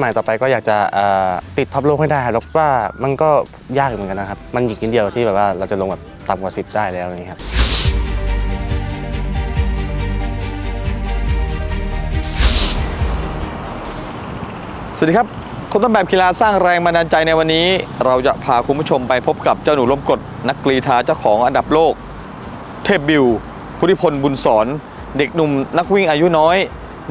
าหมายต่อไปก็อยากจะติดท็อปโลกให้ได้ครับแล้วว่ามันก็ยากเหมือนกันนะครับ มันอีกนิดเดียวที่แบบว่าเราจะลงแบบต่ำกว่า 10 ได้แล้วนี้ครับสวัสดีครับคนต้นแบบกีฬาสร้างแรงบันดาลใจในวันนี้ เราจะพาคุณผู้ชมไปพบกับเจ้าหนูลมกดนักกรีธาเจ้าของอันดับโลก เทพบิวพุทธิพลบุญสอน เด็กหนุ่มนักวิ่งอายุน้อย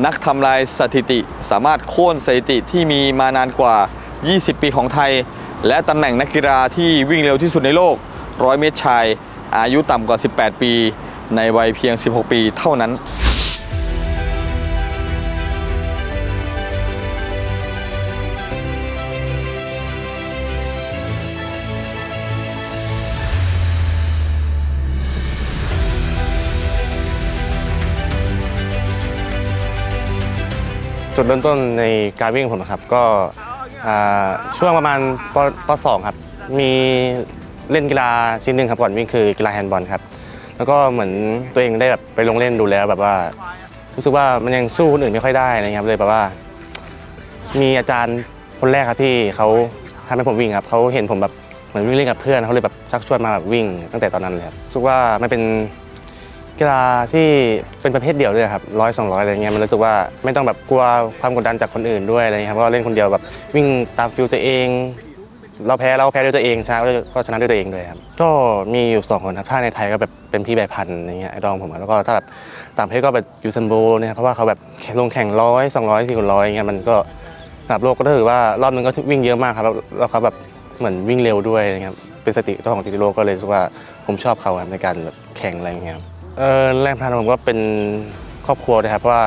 นักทำลายสถิติ สามารถโค่นสถิติที่มีมานานกว่า 20 ปีของไทย และตำแหน่งนักกีฬาที่วิ่งเร็วที่สุดในโลก 100 เมตรชาย อายุต่ำกว่า 18 ปี ในวัยเพียง 16 ปีเท่านั้น จุดเริ่มต้นในการวิ่งผมนะครับ ก็ช่วงประมาณปปสองครับ มีเล่นกีฬาชิ้นหนึ่งครับก่อนวิ่งคือกีฬาแฮนด์บอลครับ แล้วก็เหมือนตัวเองได้แบบไปลงเล่นดูแล้วแบบว่ารู้สึกว่ามันยังสู้คนอื่นไม่ค่อยได้อะครับเลยแบบว่า มีอาจารย์คนแรกครับที่เขาทำให้ผมวิ่งครับเขาเห็นผมแบบเหมือนวิ่งเล่นกับเพื่อนเขาเลยแบบชักชวนมาแบบวิ่งตั้งแต่ตอนนั้นเลยครับรู้สึกว่ามันเป็น กีฬาที่เป็นประเภทเดี่ยวด้วยครับร้อยสองร้อยอะไรเงี้ยมันรู้สึกว่าไม่ต้องแบบกลัวความกดดันจากคนอื่นด้วยอะไรเงี้ยครับก็เล่นคนเดียวแบบวิ่งตามฟิลตัวเอง เราแพ้เราก็แพ้ด้วยตัวเองชนะก็ชนะด้วยตัวเองเลยครับก็มีอยู่สองคนครับถ้าในไทยก็แบบเป็นพี่ใบพันธ์อย่างเงี้ยไอ้ดองผมอะแล้วก็ถ้าแบบต่างประเทศก็แบบยูซันโบเนี่ยเพราะว่าเขาแบบลงแข่งร้อยสองร้อยสี่ร้อยอย่างเงี้ยมันก็ระดับโลกก็ถือว่ารอบนึงก็วิ่งเยอะมากครับแล้วแล้วเขาแบบเหมือนวิ่งเร็วด้วยนะครับเป็นสถิติเจ้าของสถิติโลกก็เลยรู้สึกว่าผมชอบเขาครับในการแบบแข่งอะไรอย่างเงี้ยครับ เออแรงพลังผมก็เป็นครอบครัวนะครับเพราะว่า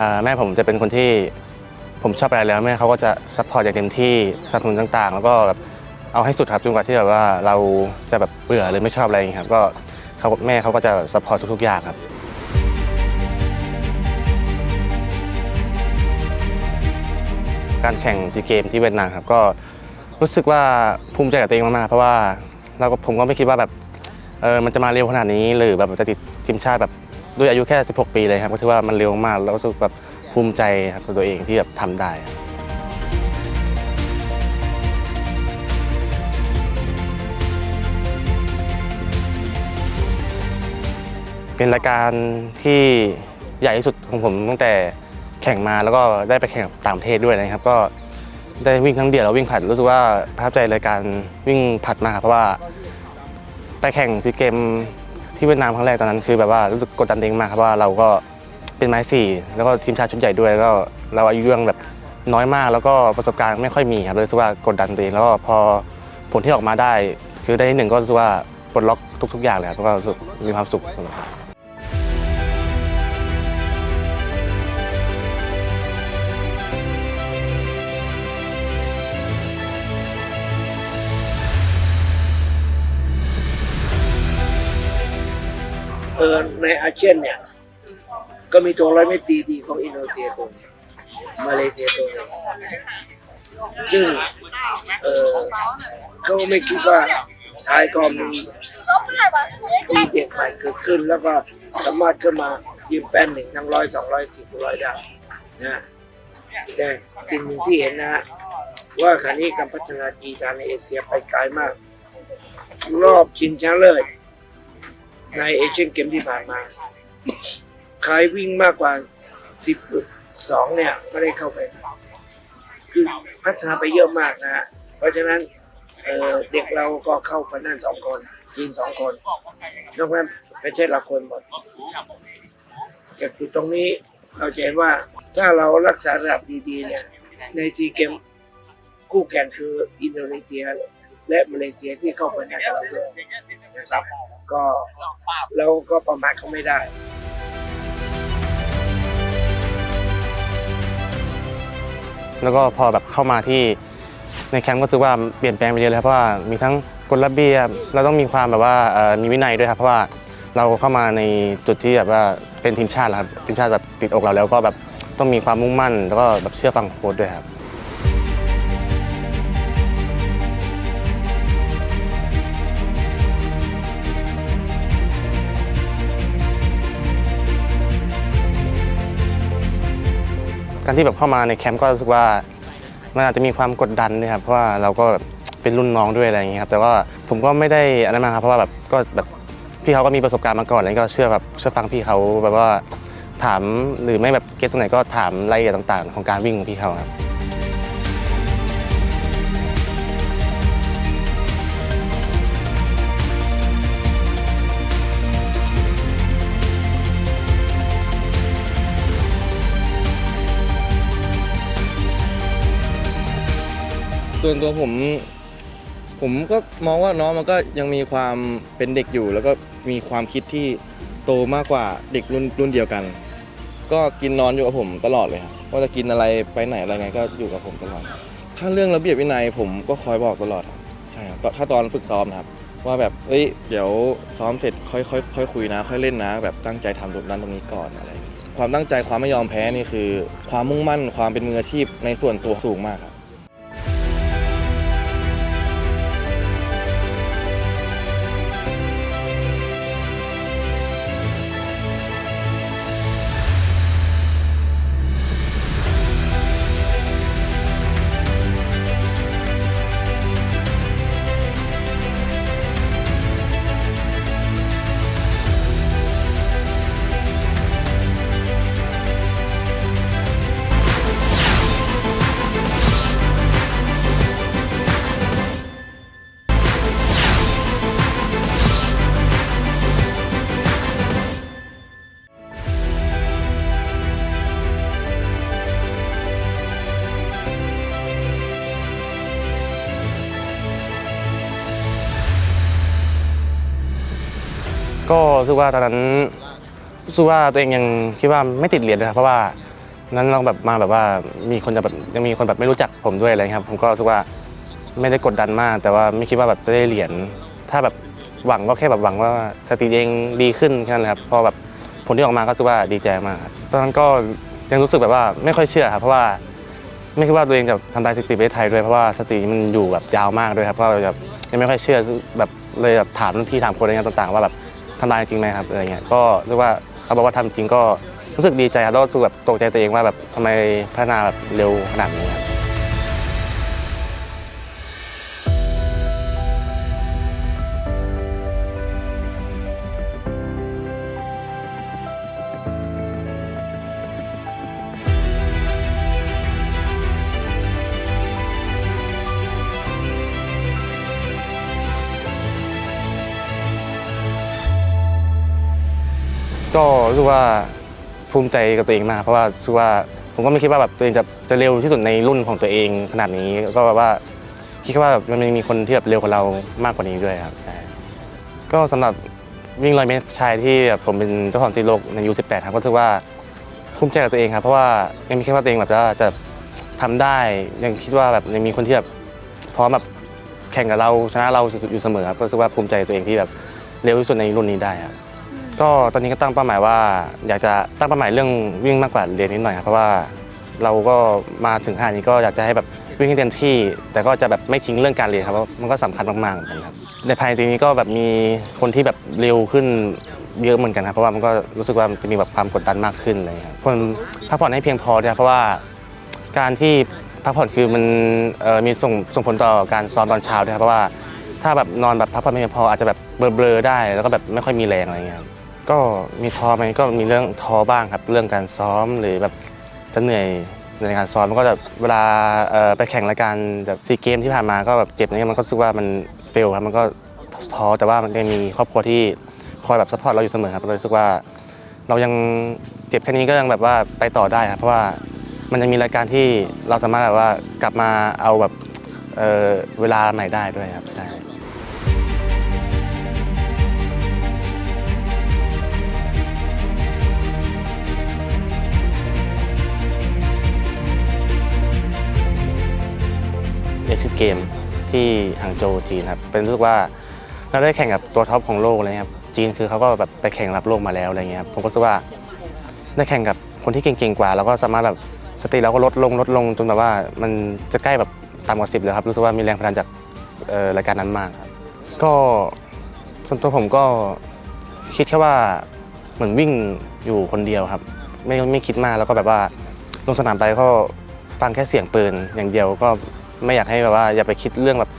อ่าแม่ผมจะเป็นคนที่ผมชอบอะไรแล้วแม่เขาก็จะซัพพอร์ตอย่างเต็มที่สนับสนุนต่างๆ แล้วก็แบบเอาให้สุดครับจนกว่าที่แบบว่าเราจะแบบเบื่อหรือไม่ชอบอะไรอย่างเงี้ยครับก็เขาแม่เขาก็จะซัพพอร์ตทุกๆอย่างครับ การแข่งซีเกมที่เวียดนามครับก็รู้สึกว่าภูมิใจกับตัวเองมากๆเพราะว่าเราก็ผมก็ไม่คิดว่าแบบเออมันจะมาเร็วขนาดนี้ หรือแบบจะติด ทีมชาติแบบด้วยอายุแค่ 16 ปีเลยครับก็ถือว่ามันเร็วมากแล้วก็รู้สึกแบบภูมิใจครับกับตัวเองที่แบบทำได้ครับ เป็นรายการที่ใหญ่ที่สุดของผมตั้งแต่แข่งมาแล้วก็ได้ไปแข่งต่างประเทศด้วยนะครับ ก็ได้วิ่งทั้งเดี่ยวแล้ววิ่งผลัดรู้สึกว่าประทับใจรายการวิ่งผลัดมากครับเพราะว่าไปแข่งซีเกม ที่เวียดนามครั้งแรกตอนนั้นคือแบบว่ารู้สึกกดดันเองมากครับว่าเราก็เป็นไม้สี่แล้วก็ทีมชาติชุดใหญ่ด้วยแล้วก็เราอายุยังแบบน้อยมาก แล้วก็ประสบการณ์ไม่ค่อยมีครับเลยรู้สึกว่ากดดันตัวเองแล้วก็พอผลที่ออกมาได้ คือได้ที่หนึ่งก็รู้สึกว่าปลดล็อกทุกๆอย่างเลยครับแล้วก็รู้สึกมีความสุข เออในอาเซียนเนี่ย ก็มีตัวร้อยเมตรตีดีของอินโดนีเซียตัวหนึ่งมาเลเซียตัวนึงซึ่งเออเขาไม่คิดว่าไทยก็มีมีเด็กใหม่เกิดขึ้น แล้วก็สามารถขึ้นมายืมแป้นหนึ่งทั้งร้อยสองร้อยสิบร้อยได้นะแต่สิ่งหนึ่งที่เห็นนะฮะว่าขณะนี้การพัฒนากีฬาในเอเชียไปไกลมาก รอบชิงชนะเลิศ ในเอเชียนเกมที่ผ่านมา ใครวิ่งมากกว่า 10.2 เนี่ยไม่ได้เข้าไป คือพัฒนาไปเยอะมากนะฮะ เพราะฉะนั้นเเด็กเราก็เข้าฟันนั่นสองคน จีนสองคนนอกนั้นประเทศเราคนหมด จากจุดตรงนี้เราจะเห็นว่าถ้าเรารักษาระดับดีๆเนี่ย ในทีเกมคู่แข่งคืออินโดนีเซียและมาเลเซียที่เข้าฟันนั่นกับเราด้วยนะครับ ก็เราก็ประมาทเขาไม่ได้แล้วก็พอแบบเข้ามาที่ในแคมป์ก็รู้สึกว่าเปลี่ยนแปลงไปเยอะเลยครับเพราะว่ามีทั้งกฎระเบียบเราต้องมีความแบบว่ามีวินัยด้วยครับเพราะว่าเราเข้ามาในจุดที่แบบว่าเป็นทีมชาติแล้วครับทีมชาติแบบติดอกเราแล้วก็แบบต้องมีความมุ่งมั่น แล้วก็แบบเชื่อฟังโค้ชด้วยครับ การที่แบบเข้ามาในแคมป์ก็รู้สึกว่ามันอาจจะมีความกดดันด้วยครับเพราะว่าเราก็แบบเป็นรุ่นน้องด้วยอะไรอย่างเงี้ยครับแต่ว่าผมก็ไม่ได้อะไรมาครับเพราะว่าแบบก็แบบพี่เขาก็มีประสบการณ์มาก่อนแล้วก็เชื่อแบบเชื่อฟังพี่เขาแบบว่าถามหรือไม่แบบเก็ตตรงไหนก็ถามรายละเอียดต่าง ๆ ของการวิ่งของพี่เขาครับ ส่วนตัวผม ผมก็มองว่าน้องมันก็ยังมีความเป็นเด็กอยู่ แล้วก็มีความคิดที่โตมากกว่าเด็กรุ่นรุ่นเดียวกัน ก็กินนอนอยู่กับผมตลอดเลยครับว่าจะกินอะไรไปไหนอะไรไงก็อยู่กับผมตลอดครับถ้าเรื่องระเบียบวินัยผมก็คอยบอกตลอดครับใช่ครับถ้าตอนฝึกซ้อมนะครับ ว่าแบบเอ้ยเดี๋ยวซ้อมเสร็จค่อยค่อยค่อยคุยนะ ค่อยเล่นนะ แบบตั้งใจทำตรงนั้นตรงนี้ก่อนอะไรอย่างงี้ความตั้งใจความไม่ยอมแพ้นี่คือ ความมุ่งมั่นความเป็นมืออาชีพในส่วนตัวสูงมากครับ ก็รู้สึกว่าตอนนั้นรู้สึกว่าตัวเองยังคิดว่าไม่ติดเหรียญเลยครับเพราะว่านั้นเราแบบมาแบบว่ามีคนจะแบบยังมีคนแบบไม่รู้จักผมด้วยอะไรเงี้ยครับ ผมก็รู้สึกว่าไม่ได้กดดันมาก แต่ว่าไม่คิดว่าแบบจะได้เหรียญถ้าแบบหวังก็แค่แบบหวังว่าสติเองดีขึ้นแค่นั้นครับพอแบบผลที่ออกมาก็รู้สึกว่าดีใจมากตอนนั้นก็ยังรู้สึกแบบว่าไม่ค่อยเชื่อครับเพราะว่าไม่คิดว่าตัวเองจะทำลายสถิติประเทศไทยด้วยเพราะว่าสติมันอยู่แบบยาวมากด้วยครับก็แบบยังไม่ค่อยเชื่อแบบเลยแบบถามรุ่นพี่ถามคนอะไรเงี้ยต่างๆ ว่าแบบ ทำลายจริงไหมครับอะไรเงี้ยก็เรียกว่าเขาบอกว่าทำจริงก็รู้สึกดีใจครับแล้วก็รู้สึกแบบตกใจตัวเองว่าแบบทำไมพัฒนาแบบเร็วขนาดนี้ครับ ก็รู้สึกว่าภูมิใจกับตัวเองมากเพราะว่ารู้สึกว่าผมก็ไม่คิดว่าแบบตัวเองจะจะเร็วที่สุดในรุ่นของตัวเองขนาดนี้ก็แบบว่าคิดว่าแบบมันมีคนที่แบบเร็วกว่าเรามากกว่านี้ด้วยครับใช่ก็สำหรับวิ่งร้อยเมตรชายที่แบบผมเป็นเจ้าของติโลกในยู18ครับก็รู้สึกว่าภูมิใจกับตัวเองครับเพราะว่ายังไม่คิดว่าตัวเองแบบจะจะทำได้ยังคิดว่าแบบยังมีคนที่แบบพร้อมแบบแข่งกับเราชนะเราอยู่เสมอครับก็รู้สึกว่าภูมิใจตัวเองที่แบบเร็วที่สุดในรุ่นนี้ได้ครับ ก็ตอนนี้ก็ตั้งเป้าหมายว่า อยากจะตั้งเป้าหมายเรื่องวิ่งมากกว่าเรียนนิดหน่อยครับเพราะว่าเราก็มาถึงขนาดนี้ก็อยากจะให้แบบวิ่งให้เต็มที่ แต่ก็จะแบบไม่ทิ้งเรื่องการเรียนครับเพราะมันก็สำคัญมากๆเหมือนกันครับในภายในปีนี้ก็แบบมีคนที่แบบเร็วขึ้นเยอะเหมือนกันครับเพราะว่ามันก็รู้สึกว่ามันจะมีแบบความกดดันมากขึ้นเลยครับควรพักผ่อนให้เพียงพอด้วยครับเพราะว่าการที่พักผ่อนคือมันมีส่งส่งผลต่อการซ้อมตอนเช้าด้วยครับเพราะว่าถ้าแบบนอนแบบพักผ่อนไม่เพียงพออาจจะแบบเบลอๆได้ แล้วก็แบบไม่ค่อยมีแรงอะไรเงี้ยครับ ก็มีท้อไหมก็มีเรื่องท้อบ้างครับ เรื่องการซ้อมหรือแบบจะเหนื่อยในการซ้อมมันก็แบบเวลาไปแข่งรายการแบบซีเกมที่ผ่านมาก็แบบเจ็บอะไรเงี้ยมันก็รู้สึกว่ามันเฟลครับมันก็ท้อแต่ว่ามันยังมีครอบครัวที่คอยแบบซัพพอร์ตเราอยู่เสมอครับเรารู้สึกว่า เรายังเจ็บแค่นี้ก็ยังแบบว่าไปต่อได้ครับเพราะว่ามันยังมีรายการที่เราสามารถแบบว่ากลับมาเอาแบบเเวลาใหม่ได้ด้วยครับใช่ เอ็กซิเกมที่หางโจวจีนครับ เป็นรู้สึกว่าเราได้แข่งกับตัวท็อปของโลกเลยครับ จีนคือเขาก็แบบไปแข่งรับโลกมาแล้วอะไรเงี้ยครับ ผมก็รู้สึกว่าได้แข่งกับคนที่เก่งๆกว่า แล้วก็สามารถแบบสติเราก็ลดลงลดลงจนแบบว่ามันจะใกล้แบบต่ำกว่าสิบเลยครับ รู้สึกว่ามีแรงผลันจากเอ่อรายการนั้นมากครับ ก็ส่วนตัวผมก็คิดแค่ว่าเหมือนวิ่งอยู่คนเดียวครับ ไม่ไม่คิดมากแล้วก็แบบว่าลงสนามไปก็ฟังแค่เสียงปืนอย่างเดียวก็ ไม่อยากให้แบบว่าอย่าไปคิดเรื่องแบบ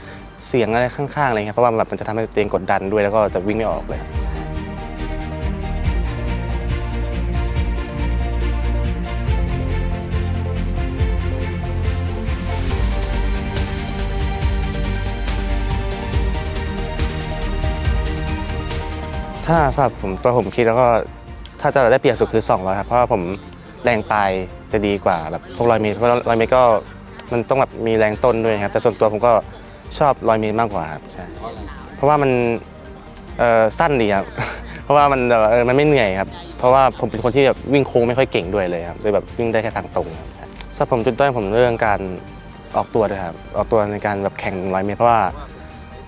เสียงอะไรข้างๆอะไรเงี้ยเพราะว่าแบบมันจะทำให้ตัวเองกดดันด้วยแล้วก็จะวิ่งไม่ออกเลยถ้าสำหรับผมตัวผมคิดแล้วก็ถ้าจะได้เปรียบสุดคือ 200 ครับ เพราะว่าผมแรงปลายจะดีกว่าแบบพวกร้อยเมตรเพราะร้อยเมตรก็ มันต้องแบบมีแรงต้นด้วยครับแต่ส่วนตัวผมก็ชอบร้อยเมตรมากกว่าครับใช่เพราะว่ามันเอ่อสั้นดีครับ เพราะว่ามันแบบเออมันไม่เหนื่อยครับ เพราะว่าผมเป็นคนที่แบบวิ่งโค้งไม่ค่อยเก่งด้วยเลยครับเลยแบบวิ่งได้แค่ทางตรงครับสำหรับผมจุดด้อยผมเรื่องการออกตัวด้วยครับออกตัวในการแบบแข่งร้อยเมตรเพราะว่า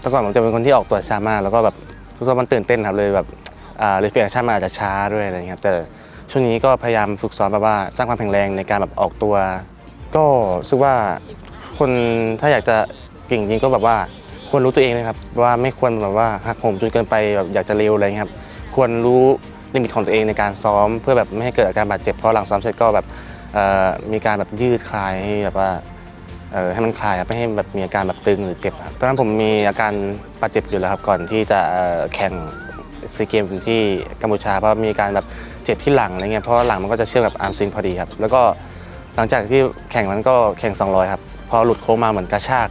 แต่ก่อนผมจะเป็นคนที่ออกตัวช้ามากแล้วก็แบบรู้สึกว่ามันตื่นเต้นครับเลยแบบอ่าเรฟเฟกชั่นมันอาจจะช้าด้วยอะไรเงี้ยครับแต่ช่วงนี้ก็พยายามฝึกซ้อมแบบว่าสร้างความแข็งแรงในการแบบออกตัว ก็รู้สึกว่าคนถ้าอยากจะเก่งจริงก็แบบว่าควรรู้ตัวเองนะครับว่าไม่ควรแบบว่าหักโหมจนเกินไปแบบอยากจะเร็วอะไรเงี้ยครับควรรู้ลิมิตของตัวเองในการซ้อม เพื่อแบบไม่ให้เกิดอาการบาดเจ็บเพราะหลังซ้อมเสร็จก็แบบมีการแบบยืดคลายให้แบบว่าให้มันคลายครับไม่ให้แบบมีอาการแบบตึงหรือเจ็บครับตอนนั้นผมมีอาการบาดเจ็บอยู่แล้วครับก่อนที่จะแข่งซีเกมที่กัมพูชาเพราะมีการแบบเจ็บที่หลังอะไรเงี้ยเพราะหลังมันก็จะเชื่อมกับอาร์มซิงพอดีครับแล้วก็ หลังจากที่แข่งมันก็แข่ง 200 ครับ พอหลุดโค้งมาเหมือนกระชาก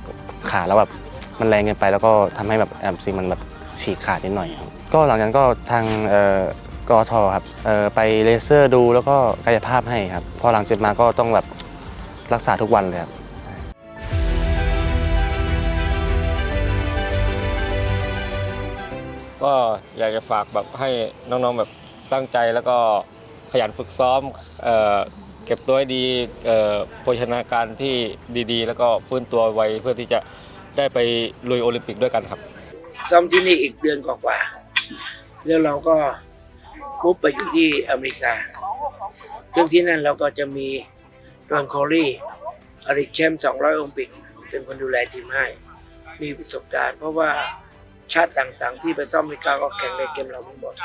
ขาแล้วแบบมันแรงเกินไปแล้วก็ทำให้แบบแอมซิงมันแบบฉีกขาดนิดหน่อยครับก็หลังจากนั้นก็ทางเอ่อกทครับไปเลเซอร์ดูแล้วก็กายภาพให้ครับ พอหลังเจ็บมาก็ต้องแบบรักษาทุกวันเลยครับก็อยากจะฝากแบบให้น้องๆแบบตั้งใจแล้วก็ขยันฝึกซ้อม เก็บตัวให้ดีโภชนาการที่ดีๆ แล้วก็ฟื้นตัวไวเพื่อที่จะได้ไปลุยโอลิมปิกด้วยกันครับซ้อมที่นี่อีกเดือนกว่าๆแล้วเราก็ปุ๊บไปอยู่ที่อเมริกา ซึ่งที่นั่นเราก็จะมีรอนโคลีอริแชมป์200 โองค์ปิก เป็นคนดูแลทีมให้ มีประสบการณ์ เพราะว่าชาติต่างๆ ที่ไปซ้อมอเมริกาก็แข่งในเกมเราไม่หมด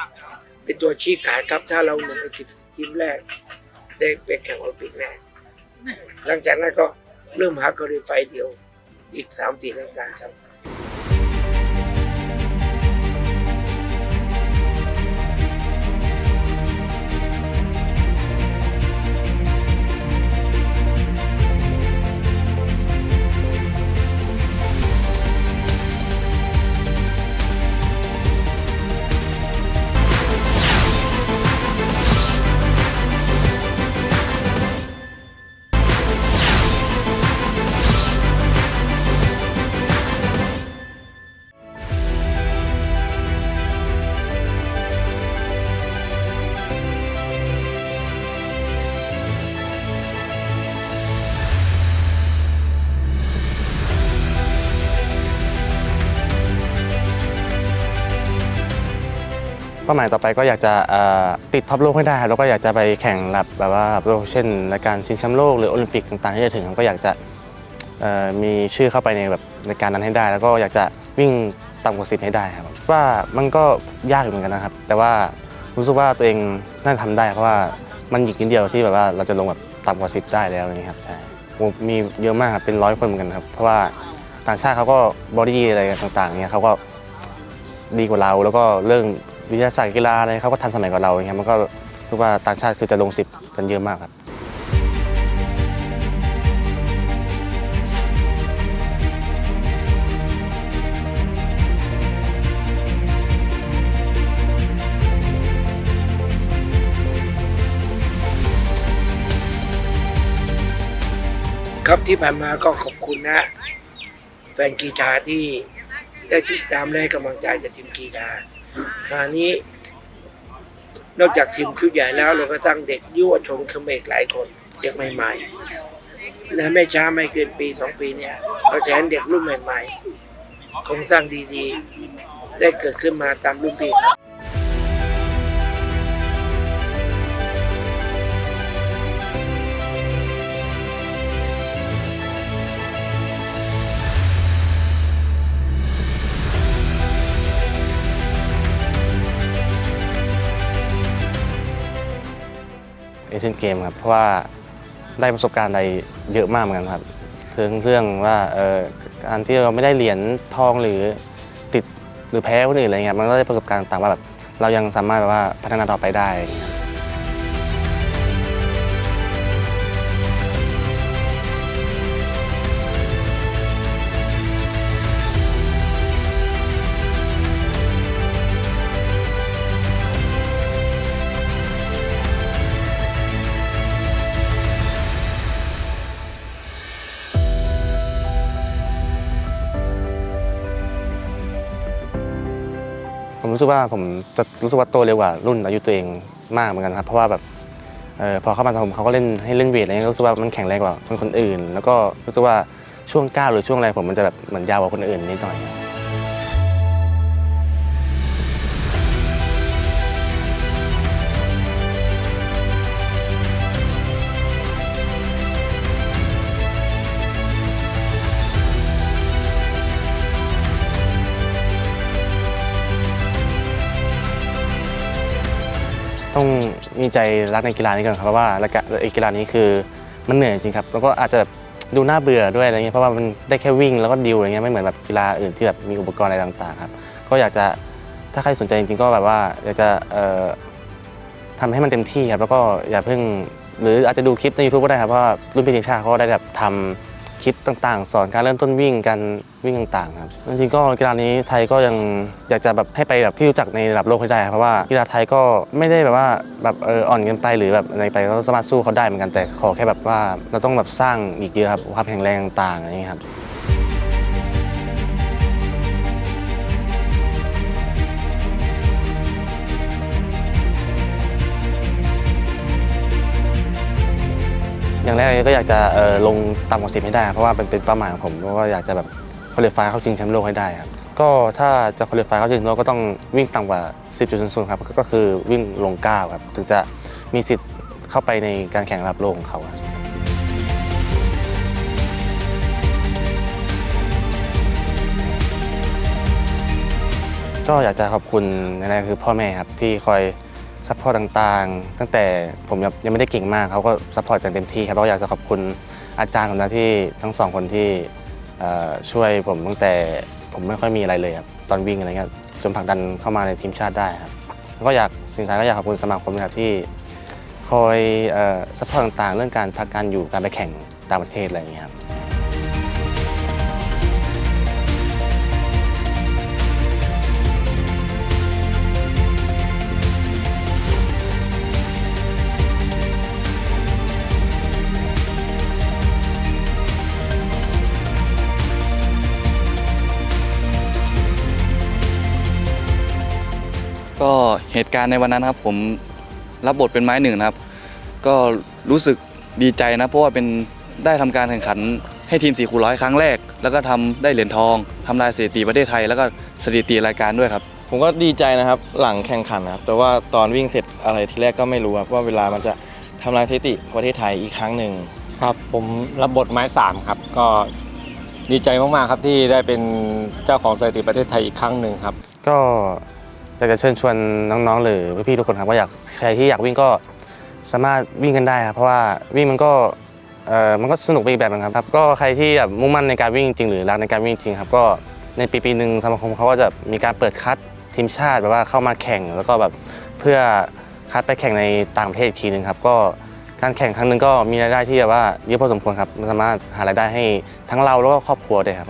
เป็นตัวชี้ขาดครับถ้าเราหนึ่งในทีมแรก ได้ไปแข่งโอลิมปิกแน่หลังจากนั้นก็เริ่มหากรีไฟเดียวอีกสามสี่รายการครับาหมายต่อไปก็อยากจะติดท็อปโลกให้ได้แล้วก็อยากจะไปแข่งระดับแบบว่าโลกเช่นรายการชิงแชมป์โลกหรือโอลิมปิกต่างๆที่จะถึงก็อยากจะมีชื่อเข้าไปในแบบในการนั้นให้ได้ แล้วก็อยากจะวิ่งต่ำกว่าสิบให้ได้ครับว่ามันก็ยากอยู่เหมือนกันนะครับ แต่ว่ารู้สึกว่าตัวเองน่าจะทำได้เพราะว่ามันอีกนิดเดียวที่แบบว่าเราจะลงแบบต่ำกว่าสิบได้แล้วอย่างนี้ครับใช่มีเยอะมากครับเป็นร้อยคนเหมือนกันครับเพราะว่าต่างชาติเขาก็บอดี้อะไรต่างๆเนี่ยเขาก็ดีกว่าเราแล้วก็เรื่อง วิทยาศาสตร์กีฬาอะไรเขาก็ทันสมัยกว่าเราอย่างเงี้ยมันก็รู้ว่าต่างชาติคือจะลงสิบกันเยอะมากครับครับที่ผ่านมาก็ขอบคุณนะ แฟนกีฬาที่ได้ติดตามและให้กำลังใจกับทีมกีฬา คราวนี้ นอกจากทีมชุดใหญ่แล้วเราก็ตั้งเด็กยุวชนขึ้นมรหลายคนเด็กใหม่ๆและไม่ช้าไม่เกินปีสองปีเนี่ยเราจะเห็นเด็กรุ่นใหม่ๆโครงสร้างดีๆ ได้เกิดขึ้นมาตามรุ่นพี่ครับ อเชียนเกมครับ เพราะว่าได้ประสบการณ์อะไรเยอะมากเหมือนกันครับซึ่งเรื่องว่าเออการที่เราไม่ได้เหรียญทองหรือติดหรือแพ้คนอื่นอะไรเงี้ยมันก็ได้ประสบการณ์ต่างว่าแบบเรายังสามารถแบบว่าพัฒนาต่อไปได้ รู้สึกว่าผมจะรู้สึกว่าโตเร็วกว่ารุ่นอายุตัวเองมากเหมือนกันครับ เพราะว่าแบบเออพอเข้ามาสังคมเขาก็เล่นให้เล่นเวทอะไรเงี้ยรู้สึกว่ามันแข็งแรงกว่าคนคนอื่น แล้วก็รู้สึกว่าช่วงก้าวหรือช่วงอะไรผมมันจะแบบเหมือนยาวกว่าคนอื่นนิดหน่อย ต้องมีใจรักในกีฬานี้ก่อนครับเพราะว่าละกอีกีฬานี้คือมันเหนื่อยจริงครับ แล้วก็อาจจะดูน่าเบื่อด้วยอะไรเงี้ยเพราะว่ามันได้แค่วิ่งแล้วก็ดิวอะไรเงี้ยไม่เหมือนแบบกีฬาอื่นที่แบบมีอุปกรณ์อะไรต่างๆครับก็อยากจะถ้าใครสนใจจริงๆก็แบบว่าอยากจะเอ่อทำให้มันเต็มที่ครับแล้วก็อย่าเพิ่ง หรืออาจจะดูคลิปใน YouTube ก็ได้ครับว่ารุ่นพี่ทีมชาติเขาก็ได้แบบทำ คลิปต่างๆ สอนการเริ่มต้นวิ่งการวิ่งต่างๆครับจริงๆก็กีฬานี้ไทยก็ยังอยากจะแบบให้ไปแบบที่รู้จักในระดับโลกให้ได้ครับเพราะว่ากีฬาไทยก็ไม่ได้แบบว่าแบบเอออ่อนเกินไปหรือแบบอะไรไปก็สามารถสู้เขาได้เหมือนกันแต่ขอแค่แบบว่าเราต้องแบบสร้างอีกเยอะครับความแข็งแรงต่างๆอย่างนี้ครับ อย่างแรกก็อยากจะลงต่ำกว่าสิบให้ได้ เพราะว่าเป็นเป้าหมายของผมเพราะว่าอยากจะแบบคอลี่ฟายเข้าชิงแชมป์โลกให้ได้ครับก็ถ้าจะคอลี่ฟายเข้าชิงโลกก็ต้องวิ่งต่ำกว่า 10.00ครับก็คือวิ่งลง9ครับถึงจะมีสิทธิ์เข้าไปในการแข่งระดับโลกของเขาครับก็อยากจะขอบคุณนแรกคือพ่อแม่ครับที่คอย ซัพพอร์ตต่างๆ ตั้งแต่ผมยังไม่ได้เก่งมากเขาก็ซัพพอร์ตกันเต็มที่ครับก็อยากจะขอบคุณอาจารย์ผมนะที่ทั้งสองคนที่ช่วยผมตั้งแต่ผมไม่ค่อยมีอะไรเลยครับตอนวิ่งอะไรเงี้ยจนผลักดันเข้ามาในทีมชาติได้ครับก็อยากสิ่งท้ายก็อยากขอบคุณสมาคมนะครับที่คอยซัพพอร์ตต่างๆ เรื่องการพักการอยู่การไปแข่งต่างประเทศอะไรอย่างเงี้ยครับ ก็เหตุการณ์ในวันนั้นครับผมรับบทเป็นไม้หนึ่งนะครับ ก็รู้สึกดีใจนะเพราะว่าเป็นได้ทำการแข่งขันให้ทีม4คูณร้อยครั้งแรก แล้วก็ทำได้เหรียญทองทำลายสถิติประเทศไทย แล้วก็สถิติรายการด้วยครับ ผมก็ดีใจนะครับหลังแข่งขันนะครับแต่ว่าตอนวิ่งเสร็จอะไรทีแรกก็ไม่รู้ครับว่าเวลามันจะทำลายสถิติประเทศไทยอีกครั้งหนึ่งครับผมรับบทไม้สามครับก็ดีใจมากๆครับที่ได้เป็นเจ้าของสถิติประเทศไทยอีกครั้งหนึ่งครับ ก็อยากจะเชิญชวนน้องๆ หรือพี่ๆทุกคนครับว่าอยากใครที่อยากวิ่งก็สามารถวิ่งกันได้ครับเพราะว่าวิ่งมันก็เอ่อมันก็สนุกไปอีกแบบนึงครับครับ ก็ใครที่แบบมุ่งมั่นในการวิ่งจริงหรือรักในการวิ่งจริงครับก็ในปีปีหนึ่งสมาคมเขาก็จะมีการเปิดคัดทีมชาติแบบว่าเข้ามาแข่งแล้วก็แบบเพื่อคัดไปแข่งในต่างประเทศอีกทีหนึ่งครับก็การแข่งครั้งหนึ่งก็มีรายได้ที่แบบว่าเยอะพอสมควรครับมันสามารถหารายได้ให้ทั้งเราแล้วก็ครอบครัวได้ครับ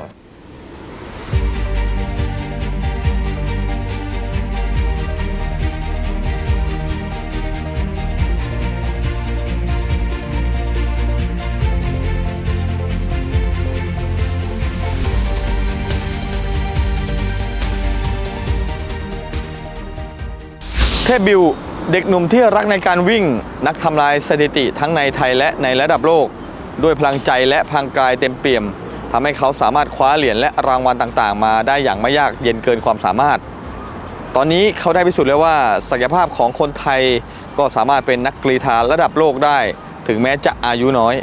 เทพบิวเด็กหนุ่มที่รักในการวิ่งนักทำลายสถิติทั้งในไทยและในระดับโลก ด้วยพลังใจและพลังกายเต็มเปี่ยมทำให้เขาสามารถคว้าเหรียญและรางวัลต่างๆ มาได้อย่างไม่ยากเย็นเกินความสามารถ ตอนนี้เขาได้พิสูจน์แล้วว่าศักยภาพของคนไทยก็สามารถเป็นนักกรีฑาระดับโลกได้ ถึงแม้จะอายุน้อย